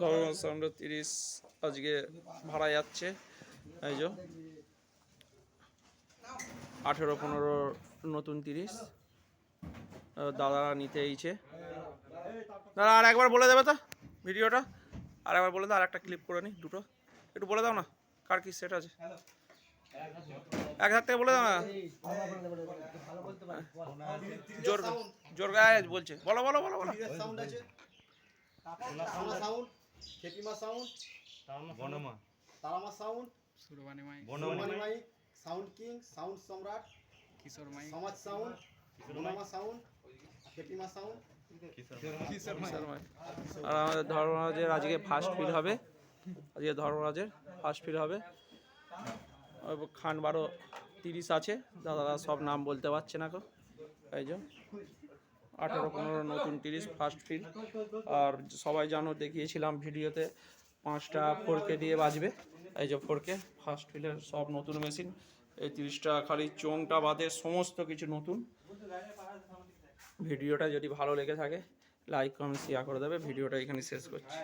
ধর্ম সাউন্ডের তিরিশ আজকে ভাড়া যাচ্ছে। এই যে আঠেরো, পনেরো, নতুন তিরিশ। দাদারা নিতে এইছে দাদা, আর একবার বলে দেবে তো ভিডিওটা। আর একবার বলে দাও, আর একটা ক্লিপ করে নি, দুটো। একটু বলে দাও না, কার কি সেট আছে? এক হাত থেকে বলে দাও না। জোর জোর গায়ে বলছে। বলো বলো বলো বলো। Sound sound Khepima sound Bonma. Tarama sound Surbani my sound king sound Samrat Kishore my Samaj sound Bonama sound Khepima sound. আর আমাদের ধর্মরাজের আজকে ফার্স্ট ফিল হবে। আজকে ধর্মরাজের ফার্স্ট ফিল হবে। খান বারো তিরিশ আছে। দাদারা সব নাম বলতে পারছে না কো এই যে। আঠেরো, পনেরো, নতুন তিরিশ ফার্স্ট ফিল আর সবাই জানো, দেখিয়েছিলাম ভিডিওতে, পাঁচটা ফোরকে দিয়ে বাজবে। এই যে ফোরকে ফার্স্ট ফিলের সব নতুন মেশিন এই তিরিশটা খালি চোংটা বাদে সমস্ত কিছু নতুন। ভিডিওটা যদি ভালো লেগে থাকে লাইক কমেন্ট শেয়ার করে দেবে। ভিডিওটা এখানে শেষ করছি।